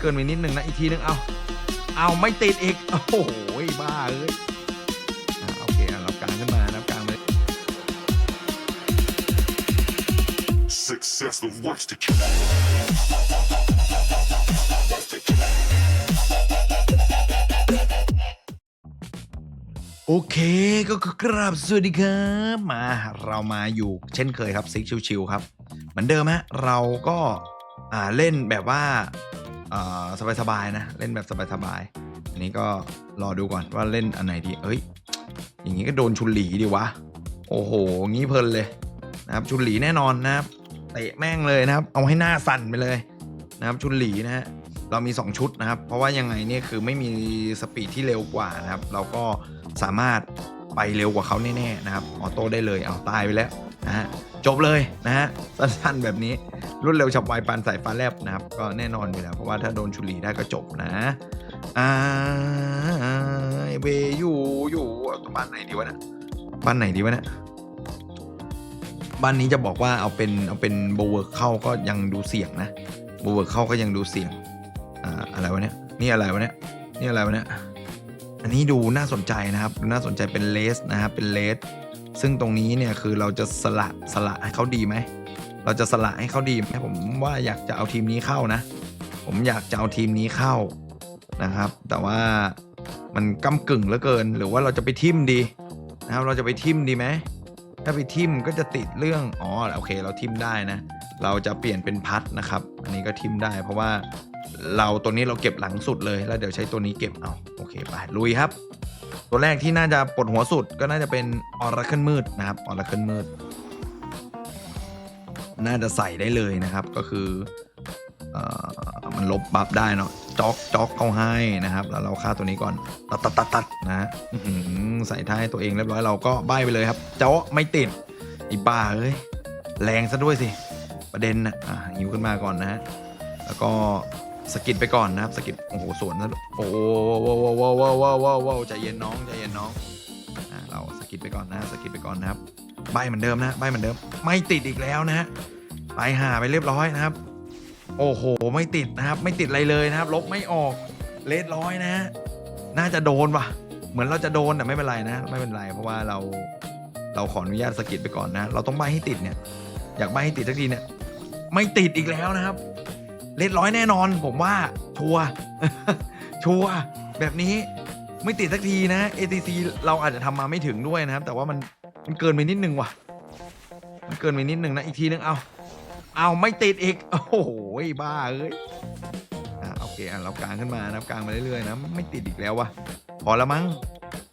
เกินไปนิดนึงนะ อีกทีนึง เอาเอาไม่ติดอีก โอ้โหบ้าเอ้ยอะโอเคอะเรากลางขึ้นมานะครับกลางไป Success, the works to kill. โอเคก็กราบสวัสดีครับมาเรามาอยู่เช่นเคยครับซิกชิวๆครับ เหมือนเดิมฮะเราก็อ่าเล่นแบบว่าอ่า สบายๆนะ เล่นแบบสบายๆอันนี้ก็รอดูก่อนว่าเล่นอันไหนดีเอ้ย อย่างนี้ก็โดนชุนหลีดีวะ โอ้โห งี้เพลินเลยนะครับชุนหลีแน่นอนนะครับเตะแม่งเลยนะครับ เอาให้หน้าสั่นไปเลยนะครับชุนหลีนะฮะเรามี 2 ชุดนะครับ เพราะว่ายังไงเนี่ยคือไม่มีสปีดที่เร็วกว่านะครับ เราก็สามารถไปเร็วกว่าเขาแน่ๆนะครับออโต้ได้เลยเอาตายไปแล้วนะฮะ จบเลยนะฮะสั้นๆแบบนี้รวดเร็วฉับไวปานสายฟ้าแลบนะครับ ก็แน่นอนอยู่แล้วเพราะว่าถ้าโดนชุลีได้ก็จบนะอ่าเวอยู่อยู่บ้านไหนดีวะเนี่ยบ้านไหนดีวะเนี่ยบ้านนี้จะบอกว่าเอาเป็นเอาเป็นโบเวิร์กเข้าก็ยังดูเสี่ยงนะโบเวิร์กเข้าก็ยังดูเสี่ยงอ่าอะไรวะเนี่ยนี่อะไรวะเนี่ยนี่อะไรวะเนี่ยอันนี้ดูน่าสนใจนะครับน่าสนใจเป็นเลสนะครับเป็นเลส ซึ่งตรงนี้เนี่ยคือเราจะสละสละให้เขาดีไหม เราจะสละให้เขาดีไหมผมว่าอยากจะเอาทีมนี้เข้านะ ผมอยากจะเอาทีมนี้เข้านะครับ แต่ว่ามันก้ากึ่งเหลือเกิน หรือว่าเราจะไปทิมดีนะครับ เราจะไปทิมดีไหมถ้าไปทิมก็จะติดเรื่องอ๋อโอเคเราทิมได้นะ เราจะเปลี่ยนเป็นพัดนะครับ อันนี้ก็ทิมได้ เพราะว่าเราตัวนี้เราเก็บหลังสุดเลยแล้วเดี๋ยวใช้ตัวนี้เก็บเอาโอเคไปลุยครับ ตัวแรกที่น่าจะปวดหัวสุดก็น่าจะเป็นออร์เคิลมืดนะครับออร์เคิลมืด น่าจะใส่ได้เลยนะครับก็คืออมันลบบัฟได้เนาะจ็อกจ็อกเขาให้นะครับ แล้วเราฆ่าตัวนี้ก่อนตัดตัดตัดตัดนะใส่ท้ายตัวเองเรียบร้อยเราก็ใบไปเลยครับ เจ้าไม่ติดอีบ้าเอ้ยแรงซะด้วยสิประเด็นนะอะหิวขึ้นมาก่อนนะฮะแล้วก็ สกิดไปก่อนนะครับสกิดโอ้โหสวนนะโอ้โหว้าวว้าวว้าวว้าวว้าวว้าใจเย็นน้องใจเย็นน้องอะเราสกิดไปก่อนนะสกิดไปก่อนนะครับใบเหมือนเดิมนะใบเหมือนเดิม ไม่ติดอีกแล้วนะฮะไปหาไปเรียบร้อยนะครับ โอ้โหไม่ติดนะครับ ไม่ติดอะไรเลยนะครับ ลบไม่ออกเลดร้อยนะฮะน่าจะโดนว่ะ เหมือนเราจะโดนแต่ไม่เป็นไรนะ ไม่เป็นไร เพราะว่าเราเราขออนุญาตสกิดไปก่อนนะ เราต้องใบให้ติดเนี่ย อยากใบให้ติดสักทีเนี่ย ไม่ติดอีกแล้วนะครับ เลดร้อยแน่นอน ผมว่าชัวชัวแบบนี้ไม่ติดสักทีนะ ATC เราอาจจะทำมาไม่ถึงด้วยนะครับ แต่ว่ามันมันเกินไปนิดนึงว่ะ มันเกินไปนิดนึงนะอีกทีนึงเอาเอาไม่ติดอีกโอ้โหบ้าเอ้ยอะโอเคอะเรากลางขึ้นมานะครับกลางมาเรื่อยๆนะไม่ติดอีกแล้วว่ะพอแล้วมั้ง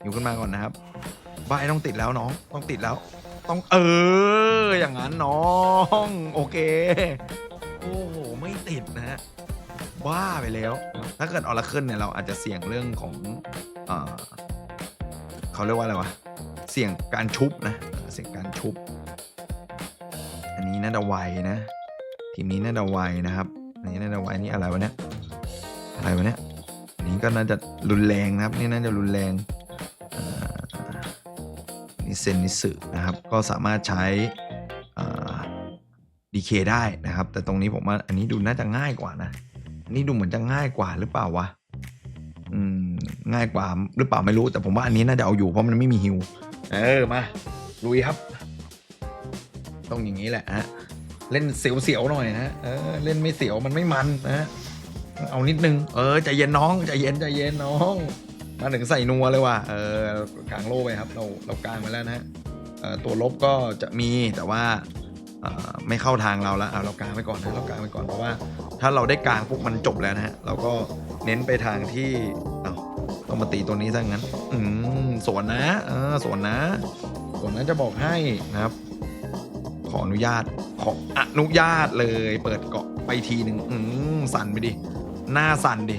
อยู่ขึ้นมาก่อนนะครับบ้าต้องติดแล้วน้องต้องติดแล้ว ต้องเอออย่างนั้นน้อง โอเค อ้โห ไม่ติดนะฮะบ้าไปแล้ว ถ้าเกิดออร์เคิลเนี่ยเราอาจจะเสี่ยงเรื่องของเออเขาเรียกว่าอะไรวะ เสี่ยงการชุบนะ เสี่ยงการชุบ อันนี้น่าจะไวนะ ทีมนี้น่าจะไวนะครับอันนี้น่าจะไวนี่อะไรวะเนี่ย อะไรวะเนี่ยอันนี้ก็น่าจะรุนแรงนะครับ นี่น่าจะรุนแรงอ่านี่เซนนิสึนะครับ ก็สามารถใช้ ดีเคได้นะครับ แต่ตรงนี้ผมว่าอันนี้ดูน่าจะง่ายกว่านะอันนี้ดูเหมือนจะง่ายกว่าหรือเปล่าวะอืมง่ายกว่าหรือเปล่าไม่รู้ แต่ผมว่าอันนี้น่าจะเอาอยู่เพราะมันไม่มีฮิวเออมาลุยครับ ต้องอย่างนี้แหละฮะเล่นเสียวๆหน่อยนะเออเล่นไม่เสียวมันไม่มันนะเอานิดนึงเออใจเย็นน้องใจเย็นใจเย็นน้อง มาถึงใส่นัวเลยว่ะเออกลางโล่ไปครับ เราเรากลางไปแล้วนะฮะเออตัวลบก็จะมีแต่ว่า ไม่เข้าทางเราแล้วเเรากางไปก่อนนะเรากางไปก่อนเพราะว่า ถ้าเราได้กางปุ๊บมันจบแล้วนะฮะเราก็เน้นไปทางที่เอาต้องมาตีตัวนี้ซะงั้น อืมสวนนะเออสวนนะสวนนะจะบอกให้นะครับ ขออนุญาตขออนุญาตเลย เปิดเกาะไปทีหนึ่งอืมสั่นไปดิหน้าสั่นดิ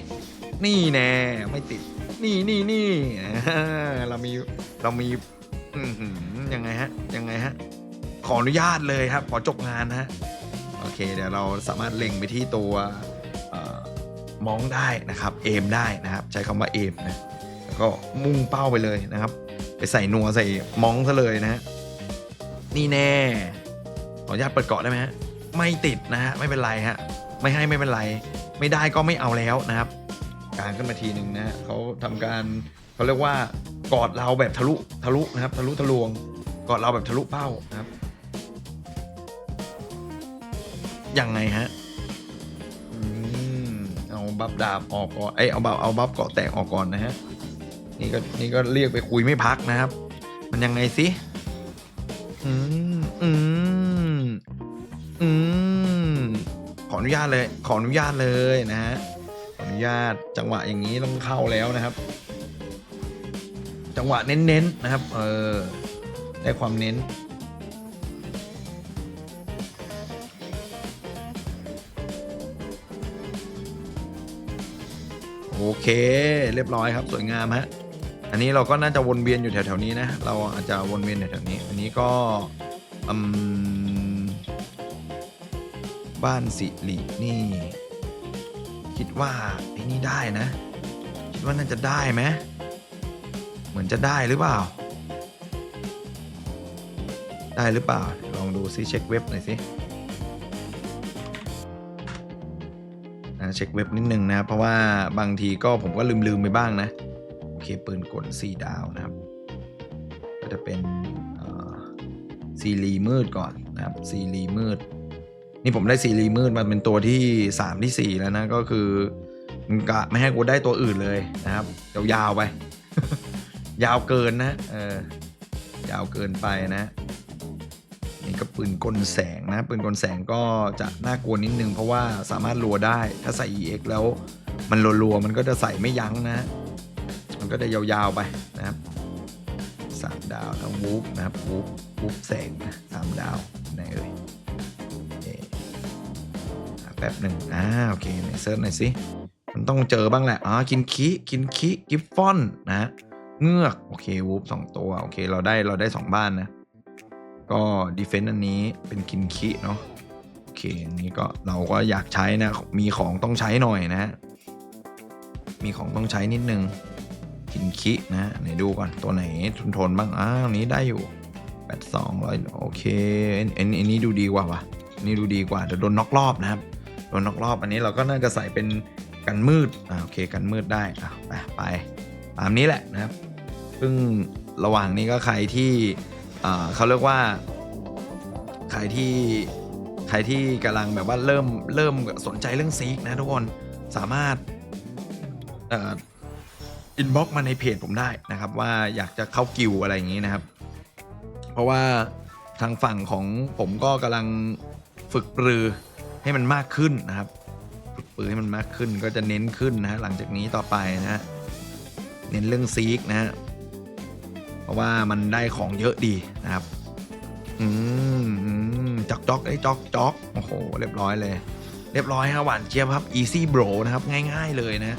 นี่แน่ไม่ติด นี่นี่นี่เรามีเรามีอืยังไงฮะยังไงฮะ ขออนุญาตเลยครับ ขอจบงานนะโอเค เดี๋ยวเราสามารถเล็งไปที่ตัวอมองได้นะครับ เอมได้นะครับ ใช้คำว่าเอมนะแล้วก็มุ่งเป้าไปเลยนะครับ ไปใส่นัวใส่มองซะเลยนะฮะนี่แน่ ขออนุญาตเปิดเกาะได้ไหมฮะไม่ติดนะฮะไม่เป็นไรฮะไม่ให้ไม่เป็นไร ไม่ได้ก็ไม่เอาแล้วนะครับ กางขึ้นมาทีหนึ่งนะเขาทำการเขาเรียกว่ากอดเราแบบทะลุทะลุนะครับ ทะลุทะลวงกอดเราแบบทะลุเป้านะครับ ยังไงฮะอืมเอาบัฟดาบออกก่อนเอ้ยเอาบัฟเอาบัฟเกาะแตกออกก่อนนะฮะนี่ก็นี่ก็เรียกไปคุยไม่พักนะครับ มันยังไงสิอืมอืมอืมขออนุญาตเลย ขออนุญาตเลยนะฮะขออนุญาตจังหวะอย่างนี้ต้องเข้าแล้วนะครับ จังหวะเน้นๆนะครับ เออได้ความเน้น โอเค เรียบร้อยครับ สวยงามฮะอันนี้เราก็น่าจะวนเวียนอยู่แถวๆนี้นะ เราอาจจะวนเวียนแถวๆนี้ อันนี้ก็บ้านสิรินี่ คิดว่าไอ้นี่ได้นะ คิดว่าน่าจะได้ไหมเหมือนจะได้หรือเปล่า ได้หรือเปล่า ลองดูซิเช็คเว็บหน่อยสิ เช็คเว็บนิดนึงนะครับเพราะว่าบางทีก็ผมก็ลืมๆไปบ้างนะ โอเคปืนกล4ดาวนะครับ ก็จะเป็นซีรีมืดก่อนนะครับซีรีมืด นี่ผมได้ซีรีมืดมาเป็นตัวที่ 3 ที่ 4 แล้วนะ ก็คือมันกะไม่ให้กูได้ตัวอื่นเลยนะครับยาวๆไป ยาวเกินนะเออยาวเกินไปนะ นี่ก็ปืนกลแสงนะ ปืนกลแสงก็จะน่ากลัวนิดนึง เพราะว่าสามารถรัวได้ ถ้าใส่ EX แล้วมันรัวๆ มันก็จะใส่ไม่ยั้งนะ มันก็จะยาวๆไปนะครับสามดาวนะวูฟนะครับวูฟวูฟแสงนะสามดาวไหนเอ่ยเอ่อหาแป๊บหนึ่งอ่าโอเคไหนเซิร์ชหน่อยสิมันต้องเจอบ้างแหละอ๋อกินคิกินคิกิฟฟอนนะฮะเงือก โอเควูฟสองตัว โอเค เราได้เราได้สองบ้านนะ ก็ดีเฟนต์อันนี้เป็นคินคิเนาะโอเคอันนี้ก็เราก็อยากใช้นะ มีของต้องใช้หน่อยนะมีของต้องใช้นิดนึงกินคินะไหนดูก่อนตัวไหนทนทนบ้างอ้าวนี้ได้อยู่แปดสองร้อยโอเคอันนอันนี้ดูดีกว่าวะนนี้ดูดีกว่าเดี๋ยวโดนน็อกรอบนะครับโดนน็อกรอบอันนี้เราก็น่าจะใส่เป็นกันมืดอ่าโอเคกันมืดได้อะไปไปตามนี้แหละนะครับ ซึ่งระหว่างนี้ก็ใครที่ เขาเรียกว่าใครที่ใครที่กำลังแบบว่าเริ่มเริ่มสนใจเรื่องซีกนะทุกคนสามารถอินบ็อกมาในเพจผมได้นะครับ ว่าอยากจะเข้ากิวอะไรอย่างนี้นะครับ เพราะว่าทางฝั่งของผมก็กำลังฝึกปรือให้มันมากขึ้นนะครับฝึกปรือให้มันมากขึ้นก็จะเน้นขึ้นนะฮะหลังจากนี้ต่อไปนะฮะเน้นเรื่องซีกนะฮะ ราะว่ามันได้ของเยอะดีนะครับ อืมอืมจอกจอกไอ้ยจอกจอกโอ้โห เรียบร้อยเลย เรียบร้อยฮะหวานเจี๊ยบครับ easy bro นะครับ ง่ายๆเลยนะ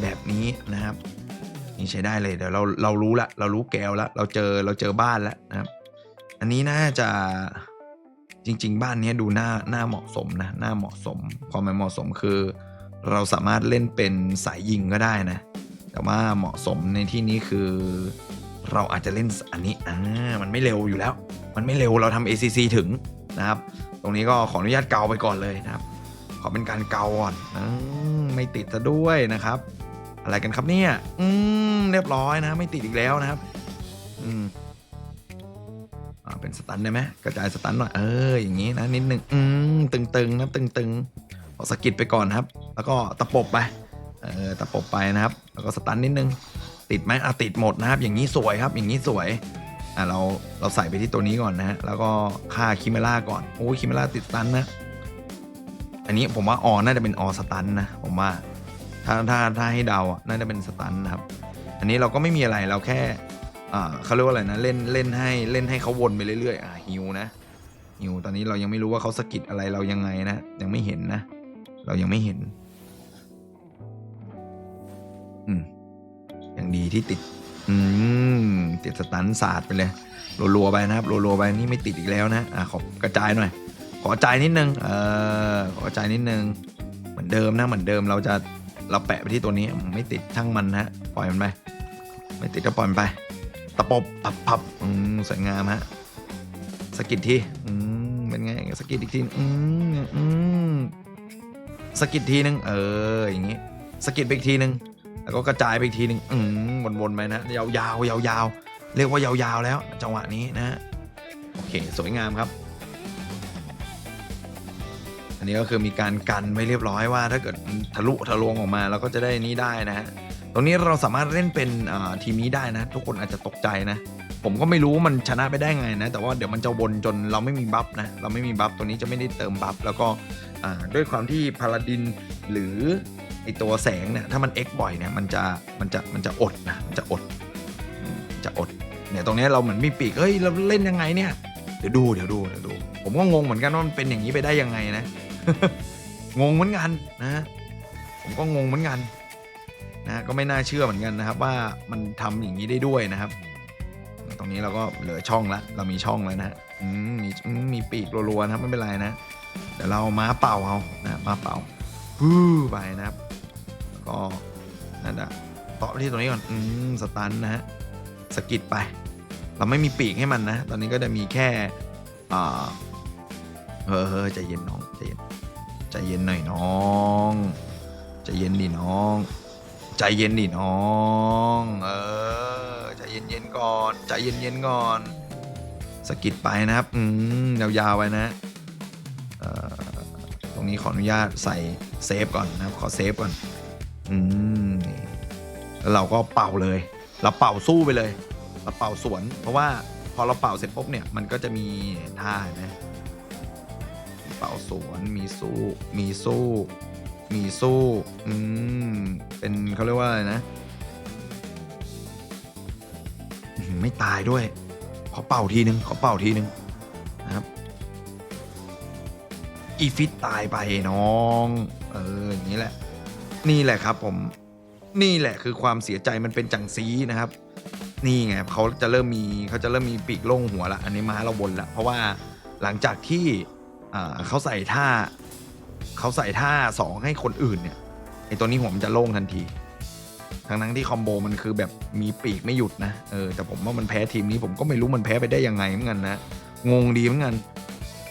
แบบนี้นะครับ นี่ใช้ได้เลยเดี๋ยวเราเรารู้ละ เรารู้แกวละ เราเจอเราเจอบ้านแล้วนะครับ อันนี้น่าจะจริง ๆ บ้านนี้ดูหน้าหน้าเหมาะสมนะหน้าเหมาะสมความหมายเหมาะสมคือ เราสามารถเล่นเป็นสายยิงก็ได้นะ แต่ว่าเหมาะสมในที่นี้คือ เราอาจจะเล่นอันนี้อ่ามันไม่เร็วอยู่แล้ว มันไม่เร็วเราทำ ACC ถึงนะครับ ตรงนี้ก็ขออนุญาตเกาไปก่อนเลยนะครับ ขอเป็นการเกาก่อนอไม่ติดซะด้วยนะครับ อะไรกันครับเนี่ย อืมเรียบร้อยนะ ไม่ติดอีกแล้วนะครับ อืมอ่าเป็นสตันได้ไหมกระจายสตันหน่อยเอออย่างนี้นะนิดนึงอืมตึงๆนะตึงๆขอสกิดไปก่อนนครับ แล้วก็ตะปบไปเออตะปบไปนะครับ แล้วก็สตันนิดนึง ติดไหมอะติดหมดนะครับ อย่างนี้สวยครับ อย่างนี้สวยอะเราเราใส่ไปที่ตัวนี้ก่อนนะฮะแล้วก็ฆ่าคิเมล่าก่อนโอ้คิเมล่าติดสตันนะ อันนี้ผมว่าออน่าจะเป็นออสตันนะผมว่าถ้าถ้าถ้าให้เดาอะน่าจะเป็นสตันนะครับ อันนี้เราก็ไม่มีอะไรเราแค่อ่าเขาเรียกว่าอะไรนะเล่นเล่นให้เล่นให้เขาวนไปเรื่อยๆอ่าฮิวนะฮิวตอนนี้เรายังไม่รู้ว่าเขาสกิดอะไรเรายังไงนะยังไม่เห็นนะ เรายังไม่เห็น อย่างดีที่ติด อืมติดสตันศาสตร์ไปเลยรัวๆไปนะครับรัวๆไปนี่ไม่ติดอีกแล้วนะอ่าขอกระจายหน่อย ขอใจายนิดนึงเออขอใจายนิดนึง เหมือนเดิมนะเหมือนเดิมเราจะเราแปะไปที่ตัวนี้ไม่ติดช่างมันนะปล่อยมันไปไม่ติดก็ปล่อยมันไป ตะปบปับปับอืมสวยงามฮะสกิดทีอืมเป็นไงสกิดอีกทีอืมอืมสกิดทีนึงเอออย่างงี้สกิดไปอีกทีนึง แล้วก็กระจายไปอีกทีหนึ่งอืมวนๆไปนะยาวๆยาวๆเรียกว่ายาวๆแล้ว จังหวะนี้นะ โอเค สวยงามครับ อันนี้ก็คือมีการกันไว้เรียบร้อยว่า ถ้าเกิดทะลุทะลวงออกมาเราก็จะได้นี่ได้นะฮะตรงนี้เราสามารถเล่นเป็นทีมนี้ได้นะ ทุกคนอาจจะตกใจนะ ผมก็ไม่รู้มันชนะไปได้ไงนะ แต่ว่าเดี๋ยวมันจะวนจนเราไม่มีบัฟนะ เราไม่มีบัฟตัวนี้จะไม่ได้เติมบัฟแล้วก็ด้วยความที่พาลาดินหรือ ไอตัวแสงเนี่ยถ้ามัน X บ่อยเนี่ยมันจะมันจะมันจะอดนะมันจะอดจะอดเนี่ยตรงนี้เราเหมือนมีปีกเฮ้ยเราเล่นยังไงเนี่ยเดี๋ยวดูเดี๋ยวดูเดี๋ยวดู ผมก็งงเหมือนกันว่ามันเป็นอย่างนี้ไปได้ยังไงนะ งงเหมือนกันนะ ผมก็งงเหมือนกันนะก็ไม่น่าเชื่อเหมือนกันนะครับ ว่ามันทำอย่างนี้ได้ด้วยนะครับ ตรงนี้เราก็เหลือช่องละเรามีช่องแล้วนะมีมีปีกรัวๆนะครับไม่เป็นไรนะเดี๋ยวเรามาเป่าเอานะมาเป่าฮู้ไปนะครับ ก็นั่นอะต่อไปที่ตรงนี้ก่อน อืม สตันนะฮะสกิดไป เราไม่มีปีกให้มันนะ ตอนนี้ก็จะมีแค่ อ่าเฮ้ยเฮ้ยใจเย็นน้องใจเย็นใจเย็นหน่อยน้องใจเย็นดิน้อง ใจเย็นดิน้อง เออใจเย็นๆก่อน ใจเย็นๆก่อนสกิดไปนะครับ อืมยาวๆไปนะตรงนี้ขออนุญาตใส่เซฟก่อนนะครับ ขอเซฟก่อน อืมนี่แล้วเราก็เป่าเลย เราเป่าสู้ไปเลย เราเป่าสวน เพราะว่าพอเราเป่าเสร็จปุ๊บเนี่ย มันก็จะมีท่านะเป่าสวน มีสู้ มีสู้ มีสู้ อืม เป็นเขาเรียกว่าอะไรนะอื้อหือไม่ตายด้วย ขอเป่าทีนึง ขอเป่าทีนึงนะครับ อีฟิตตายไปน้อง นี่แหละครับผม นี่แหละคือความเสียใจมันเป็นจังซีนะครับ นี่ไงเขาจะเริ่มมีเขาจะเริ่มมีปีกโล่งหัวละ อันนี้มาเราบนละ เพราะว่าหลังจากที่เขาใส่ท่าเขาใส่ท่าสองให้คนอื่นเนี่ยไอตัวนี้หัวมันจะโล่งทันที ทั้งนั้นที่คอมโบมันคือแบบมีปีกไม่หยุดนะ เออ แต่ผมว่ามันแพ้ทีมนี้ผมก็ไม่รู้มันแพ้ไปได้ยังไงเหมือนกันนะ งงดีเหมือนกัน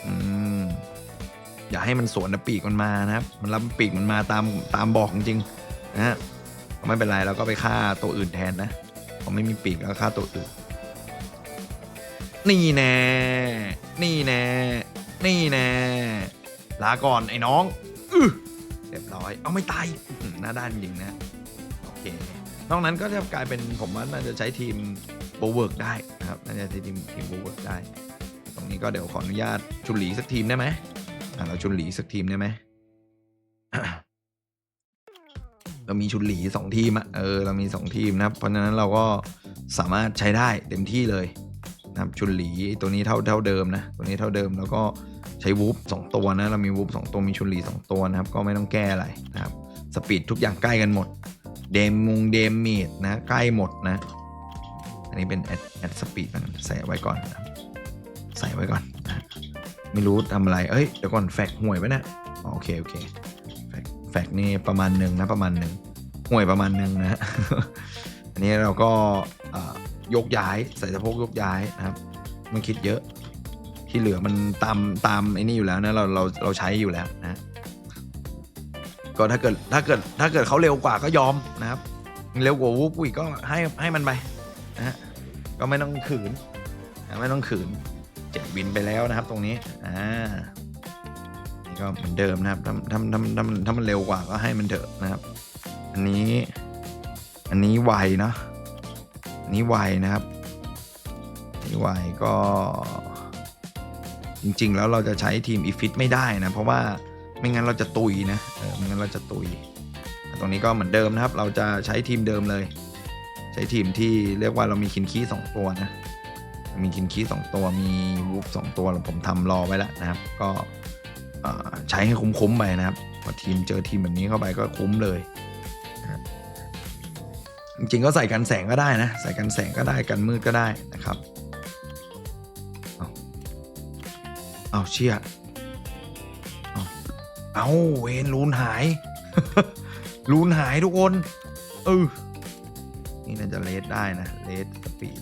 อืม อย่าให้มันสวนนะปีกมันมานะครับ มันรับปีกมันมาตามตามบอกจริงนะฮะไม่เป็นไรเราก็ไปฆ่าตัวอื่นแทนนะพอไม่มีปีกแล้วฆ่าตัวอื่น นี่แน่ นี่แน่ นี่แน่ ลาก่อนไอ้น้องอืเรียบร้อย เอาไม่ตายอื้อหือหน้าด้านจริงนะโอเคนอกนั้นก็จะกลายเป็นผมว่าน่าจะใช้ทีมโบเวิร์กได้นะครับน่าจะใช้ทีมทีมโบเวิร์กได้ ตรงนี้ก็เดี๋ยวขออนุญาตชุนหลีสักทีมได้ไหม อะเราชุนหลีสักทีมได้ไหมเรามีชุนหลีสองทีมอะเออเรามีสองทีมนะครับ เพราะฉะนั้นเราก็สามารถใช้ได้เต็มที่เลยนะครับชุนหลีตัวนี้เท่าเท่าเดิมนะตัวนี้เท่าเดิมแล้วก็ใช้วูฟสองตัวนะเรามีวูฟสองตัวมีชุนหลีสองตัวนะครับ ก็ไม่ต้องแก้อะไรนะครับสปีดทุกอย่างใกล้กันหมดเดมมุงเดมเมดนะใกล้หมดนะ อันนี้เป็นแอดแอดสปีดใส่ไว้ก่อนนะใส่ไว้ก่อน ไม่รู้ทำอะไร เอ้ย เดี๋ยวก่อนแฟกห่วยไว้นะอ๋อโอเค โอเค แฟกแฟกนี่ประมาณหนึ่งนะประมาณหนึ่งห่วยประมาณหนึ่งนะ อันนี้เราก็ยกย้ายใส่สะโพกยกย้ายนะครับ มันคิดเยอะ ที่เหลือมันตามตามไอ้นี่อยู่แล้วนะเราเราเราใช้อยู่แล้วนะ ก็ถ้าเกิดถ้าเกิดถ้าเกิดเขาเร็วกว่าก็ยอมนะครับ เร็วกว่าวูบอีกก็ให้ให้มันไปนะฮะก็ไม่ต้องขืน ไม่ต้องขืน เจ็ดวินไปแล้วนะครับ ตรงนี้อ่านี่ก็เหมือนเดิมนะครับถ้าถ้าถ้าถ้าถ้ามันเร็วกว่าก็ให้มันเถอะนะครับ อันนี้ อันนี้ไวเนอะอันนี้ไวนะครับอันนี้ไวก็ จริง ๆ แล้วเราจะใช้ทีมอีฟิตไม่ได้นะเพราะว่าไม่งั้นเราจะตุยนะเออไม่งั้นเราจะตุยแต่ตรงนี้ก็เหมือนเดิมนะครับ เราจะใช้ทีมเดิมเลย ใช้ทีมที่เรียกว่าเรามีคินคีสองตัวนะ มีคินคีสองตัวมีวูฟสองตัวผมทำรอไว้แล้วนะครับ ก็ใช้ให้คุ้มๆไปนะครับพอทีมเจอทีมแบบนี้เข้าไปก็คุ้มเลยจริงๆก็ใส่กันแสงก็ได้นะ ใส่กันแสงก็ได้กันมืดก็ได้นะครับเอาเชี่ยเอาเอาเวนลูนหาย ลูนหายทุกคนเออนี่น่าจะเลสได้นะเลสสปีด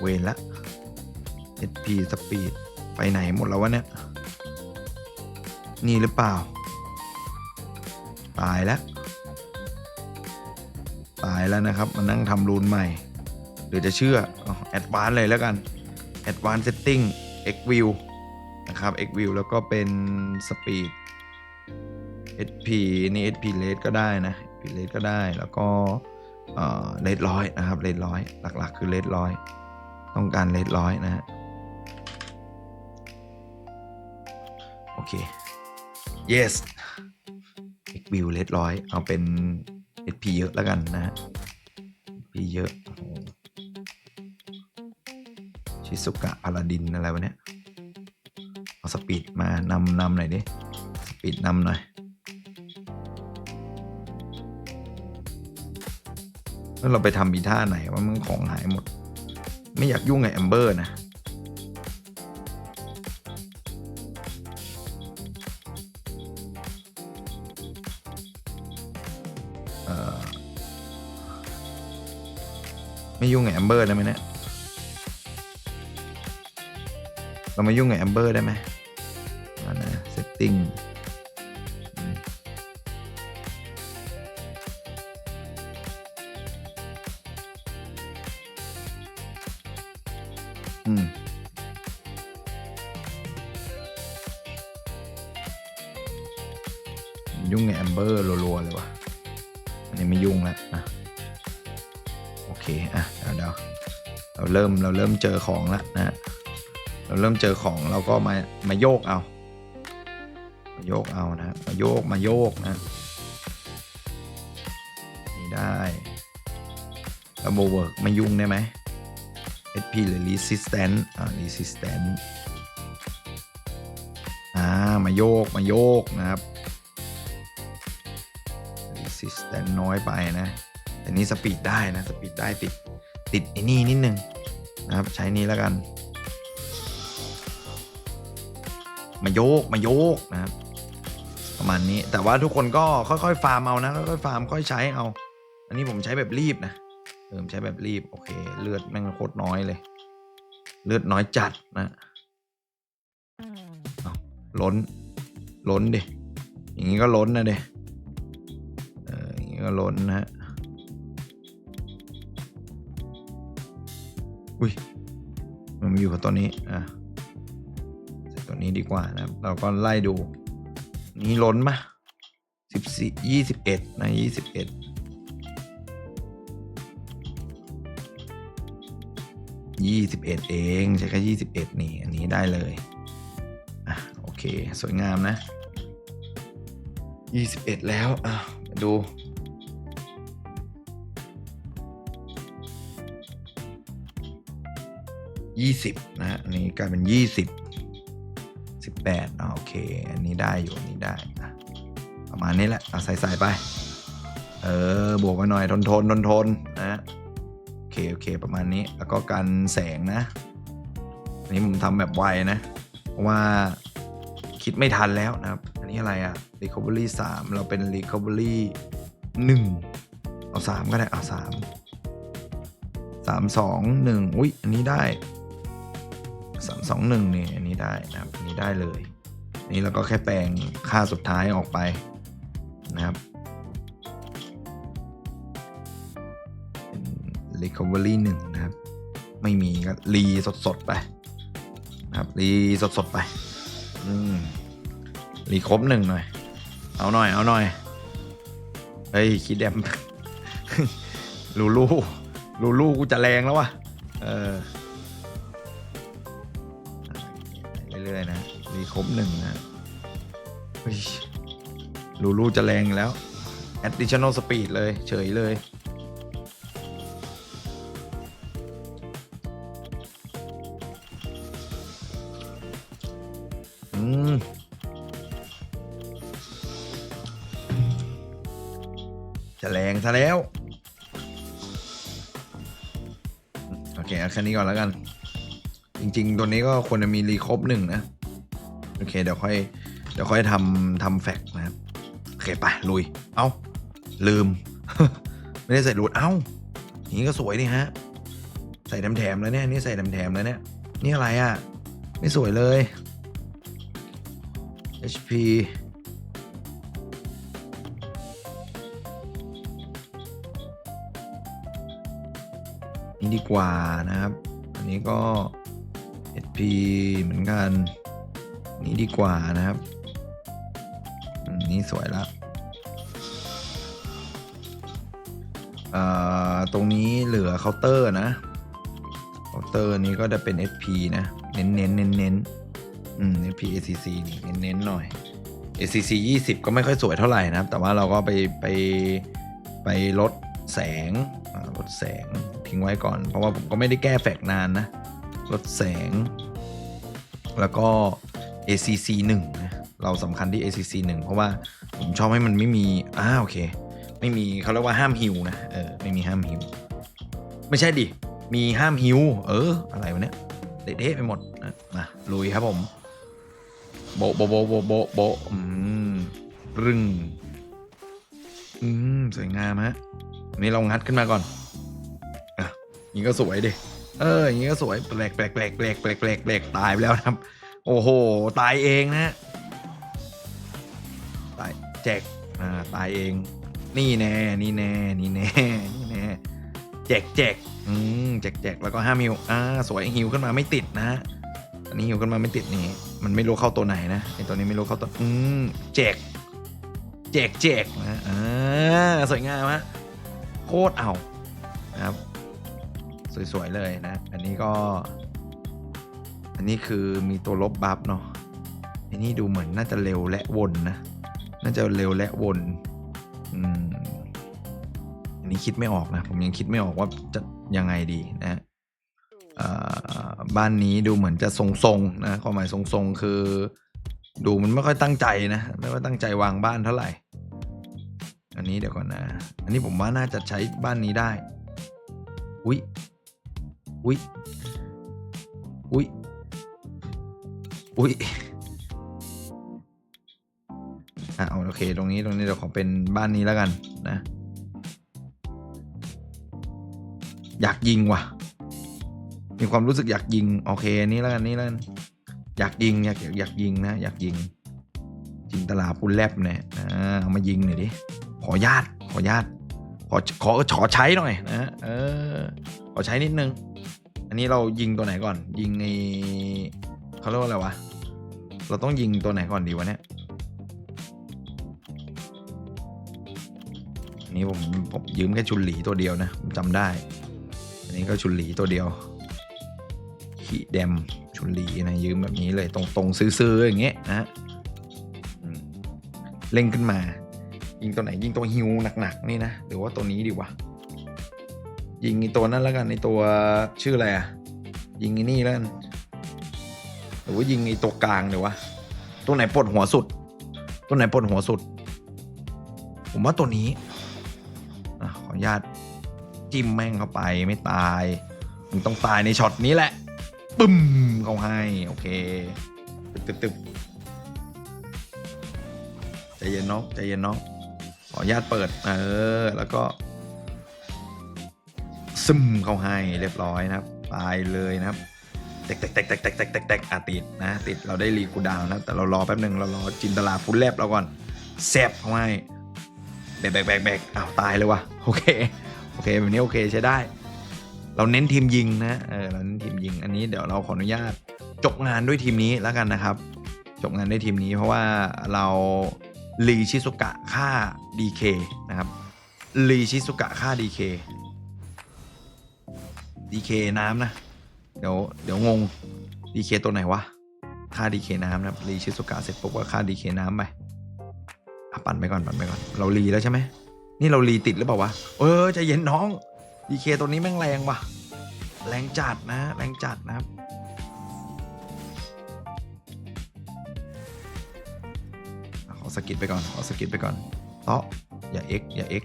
เวนละ SP สปีดไปไหนหมดแล้ววะเนี่ย นี่หรือเปล่า ตายแล้ว ตายแล้วนะครับ มานั่งทำรูนใหม่ หรือจะเชื่อแอดวานเลยแล้วกัน Advanced Setting X View นะครับ X View แล้วก็เป็น Speed SP นี่ SP Rate ก็ได้นะ SP Rate ก็ได้แล้วก็เลทร้อยนะครับเลทร้อยหลัก ๆ คือเลทร้อย ต้องการเลทร้อยนะฮะโอเค yes X View เลทร้อยเอาเป็น SP เยอะแล้วกันนะฮะ SP เยอะโอ้โหชิซุกะพาลาดินอะไรวะเนี่ยเอาสปีดมานำนำหน่อยดิสปีดนำหน่อยแล้วเราไปทำอีท่าไหนว่ามันของหายหมด ไม่อยากยุ่งกับแอมเบอร์นะเอ่อไม่ยุ่งกับแอมเบอร์ได้ไหมเนี่ย เรามายุ่งกับแอมเบอร์ได้ไหมมานะ setting เราเริ่มเจอของแล้วนะฮะเราเริ่มเจอของเราก็มามาโยกเอามาโยกเอานะมาโยกมาโยกนะนี่ได้แล้วโบเวิร์กไม่ยุ่งได้ไหม SP หรือ resistant อ่า resistant อ่ามาโยกมาโยกนะครับ resistant น้อยไปนะแต่นี้สปีดได้นะสปีดได้ติดติดไอ้นี่นิดนึง นะครับ ใช้นี้แล้วกัน มาโยกมาโยกนะครับ ประมาณนี้แต่ว่าทุกคนก็ค่อยๆฟาร์มเอานะค่อยๆฟาร์มค่อยใช้เอา อันนี้ผมใช้แบบรีบนะเออผมใช้แบบรีบโอเค เลือดแม่งโคตรน้อยเลย เลือดน้อยจัดนะเอาล้น ล้นดิอย่างงี้ก็ล้นนะเดเอออย่างงี้ก็ล้นนะฮะ อุ้ยมันมาอยู่กับตัวนี้อะใส่ตัวนี้ดีกว่านะครับ เราก็ไล่ดู นี่ล้นมะสิบสี่ยี่สิบเอ็ดนะยี่สิบเอ็ดยี่สิบเอ็ดเองใช้แค่ยี่สิบเอ็ดนี่อันนี้ได้เลยอะโอเค สวยงามนะยี่สิบเอ็ดแล้วอะดู ยี่สิบนะฮะอันนี้กลายเป็นยี่สิบสิบแปดโอเค อันนี้ได้อยู่อันนี้ได้อะประมาณนี้แหละเอาใส่ใส่ไป เออบวกมาหน่อยทนทนทนทนนะโอเคโอเคประมาณนี้แล้วก็กันแสงนะอันนี้ผมทำแบบไวนะ เพราะว่าคิดไม่ทันแล้วนะครับ อันนี้อะไรอะ recovery สามเราเป็น recovery หนึ่งเอาสามก็ได้ เอาสามสามสองหนึ่งอุ้ยอันนี้ได้ สามสองหนึ่งนี่อันนี้ได้นะครับอันนี้ได้เลยนนี้เราก็แค่แปลงค่าสุดท้ายออกไปนะครับ recovery หนึ่งนะครับ ไม่มีก็รีสดๆไปนะครับรีสดๆไปอืมรีครบหนึ่งหน่อย เอาหน่อย เอาหน่อย เฮ้ย คิดแดมลูลูลูลูกูจะแรงแล้ววะเออ เรื่อยๆนะรีครบหนึ่งนะเฮ้ยลูลูจะแรงแล้ว additional speed เลยเฉยเลย อืมจะแรงซะแล้ว โอเคเอาแค่นี้ก่อนแล้วกัน จริง ๆ ตัวนี้ก็ควรจะมีรีครบหนึ่งนะ โอเค เดี๋ยวค่อย เดี๋ยวค่อยทำทำแฟกนะครับ โอเคไปลุย เอาลืม ไม่ได้ใส่รูดเอ้าอย่างนี้ก็สวยนี่ฮะ ใส่แถมๆแล้วเนี่ย นี่ใส่แถมๆแล้วเนี่ย นี่อะไรอะ ไม่สวยเลย HP นี่ดีกว่านะครับ อันนี้ก็ HP เหมือนกัน นี่ดีกว่านะครับ นี่สวยละเอ่อตรงนี้เหลือเคาน์เตอร์นะ เคาน์เตอร์นี้ก็จะเป็น SP นะ เน้นเน้นเน้นเน้นอืม SP ACC นี่เน้นเน้นๆหน่อย ACC 20 ก็ไม่ค่อยสวยเท่าไหร่นะครับ แต่ว่าเราก็ไปไปไปลดแสงลดแสงทิ้งไว้ก่อน เพราะว่าผมก็ไม่ได้แก้แฟกนานนะ ลดแสง แล้วก็ ACC 1นะเราสำคัญที่ ACC 1 เพราะว่าผมชอบให้มันไม่มีอ้าโอเค ไม่มีเขาเรียกว่าห้ามฮิวนะเออไม่มีห้ามฮิว ไม่ใช่ดิ มีห้ามฮิว เออ อะไรวะเนี่ยเละไปหมดนะมาลุยครับผม โบโบโบโบโบโบอืมรึงอืมสวยงามฮะนนี้เรางัดขึ้นมาก่อน อะย่างนี้ก็สวยดิ เอออย่างนี้ก็สวยแปลกแปลกแปลกแปลกแปลกแปลกแปลกตายไปแล้วครับ โอ้โห ตายเองนะตายแจกอ่าตายเอง นี่แน่นี่แน่นี่แน่นี่แน่แจกแจกอืมแจกแจกแล้วก็ห้ามิวอ่าสวยฮิวขึ้นมาไม่ติดนะอันนี้ฮิวขึ้นมาไม่ติดนี่มันไม่รู้เข้าตัวไหนนะไอตัวนี้ไม่รู้เข้าตัวอืมแจกแจกแจกนะอ่าสวยงามฮะโคตรเอานะครับ สวย ๆ เลยนะ อันนี้ก็ อันนี้คือมีตัวลบบัฟเนาะอันนี้ดูเหมือนน่าจะเร็วและวนนะ น่าจะเร็วและวนอืมอันนี้คิดไม่ออกนะ ผมยังคิดไม่ออกว่าจะยังไงดีนะอ่อบ้านนี้ดูเหมือนจะทรงๆนะความหมายทรงๆคือ ดูมันไม่ค่อยตั้งใจนะไม่ค่อยตั้งใจวางบ้านเท่าไหร่ อันนี้เดี๋ยวก่อนนะ อันนี้ผมว่าน่าจะใช้บ้านนี้ได้ อุ๊ย อุ๊ยอุ๊ยอุ๊ยอะโอเค ตรงนี้ตรงนี้เดี๋ยวขอเป็นบ้านนี้แล้วกันนะ อยากยิงว่ะ มีความรู้สึกอยากยิง โอเคนี้แล้วกันนี่แล้วกันอยากยิงอยากอยากอยากยิงนะอยากยิง จินตลาพุนแลบเนี่ยอ่าเอามายิงหน่อยดิขอญาตขอญาตขอขอขอใช้หน่อยนะเออขอใช้นิดนึง อันนี้เรายิงตัวไหนก่อน ยิงในเขาเรียกว่าอะไรวะ เราต้องยิงตัวไหนก่อนดีวะเนี่ยอันนี้ผมผมยืมแค่ชุนหลีตัวเดียวนะจำได้ อันนี้ก็ชุนหลีตัวเดียว ขีแดมชุนหลีนะยืมแบบนี้เลยตรงตรงๆซื้อๆอย่างเงี้ยนะเล่งขึ้นมา ยิงตัวไหนยิงตัวฮิวหนักๆนี่นะหรือว่าตัวนี้ดีวะ ยิงไอตัวนั้นแล้วกันในตัวชื่ออะไรอะยิงไอนี่แล้วกันหรือว่ายิงไอตัวกลางเดี๋ยววะตัวไหนปวดหัวสุด ตัวไหนปวดหัวสุด ผมว่าตัวนี้อขออนุญาตจิ้มแม่งเข้าไปไม่ตายมึงต้องตายในช็อตนี้แหละปึ้มเขาให้ โอเคตึบตึบตึบใจเย็นน้องใจเย็นน้องขออนุญาตเปิด เออ แล้วก็ ซึมเข้าให้เรียบร้อยนะครับตายเลยนะครับแตกแตกแตกแตกแตกแตกแตกแตกอะติดนะติดเราได้รีคูดาวนะแต่เรารอแป๊บหนึ่งเรารอจินตลาฟุตแลบเราก่อนแซบเข้าให้แบกแบกแบกแบกอ้าวตายเลยวะโอเคโอเคแบบนี้โอเคใช้ได้ เราเน้นทีมยิงนะเออเราเน้นทีมยิงอันนี้เดี๋ยวเราขออนุญาตจบงานด้วยทีมนี้แล้วกันนะครับ จบงานด้วยทีมนี้เพราะว่าเราลีชิสุกะฆ่า DK นะครับลีชิสุกะฆ่า DK DK น้ำนะ เดี๋ยวเดี๋ยวงง DK ตัวไหนวะฆ่า DK น้ำนะครับลีชิสุกะเสร็จปุ๊บก็ฆ่า DK น้ำไปปั่นไปก่อนปั่นไปก่อน เรารีแล้วใช่ไหม นี่เรารีติดหรือเปล่าวะ เออใจเย็นน้องดีเคตัวนี้แม่งแรงว่ะ แรงจัดนะ แรงจัดนะครับอะขอสกิดไปก่อนขอสกิดไปก่อนเตาะอย่าเอ็กอย่าเอ็ก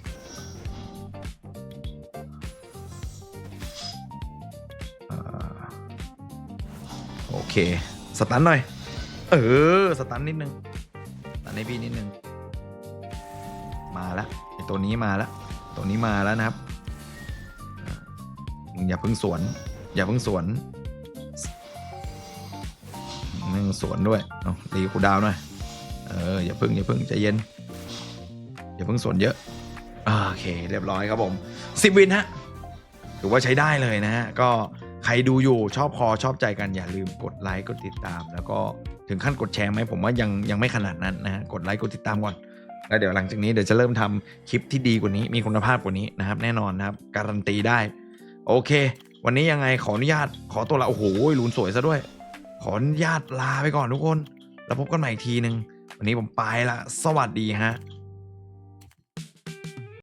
เคสตันหน่อย เออสตันนิดนึงสตันให้พี่นิดนึง มาแล้วไอตัวนี้มาแล้ว ตัวนี้มาแล้วนะครับอย่าเพิ่งสวน อย่าเพิ่งสวนมึงสวนด้วยเอาตีคูดาวหน่อย เออ อย่าพึ่งอย่าพึ่งใจเย็น อย่าพึ่งสวนเยอะ โอเค เรียบร้อยครับผมสิบวินฮะ ถือว่าใช้ได้เลยนะฮะ ก็ ใครดูอยู่ชอบคอชอบใจกันอย่าลืมกดไลค์กดติดตาม แล้วก็ถึงขั้นกดแชร์ไหมผมว่ายังยังไม่ขนาดนั้นนะฮะกดไลค์กดติดตามก่อนแล้วเดี๋ยวหลังจากนี้เดี๋ยวจะเริ่มทำคลิปที่ดีกว่านี้มีคุณภาพกว่านี้นะครับ แน่นอนนะครับ การันตีได้ โอเค วันนี้ยังไงขออนุญาตขอตัวละโอ้โหลูนสวยซะด้วย ขออนุญาตลาไปก่อนทุกคน แล้วพบกันใหม่อีกทีหนึ่งวันนี้ผมไปละสวัสดีฮะ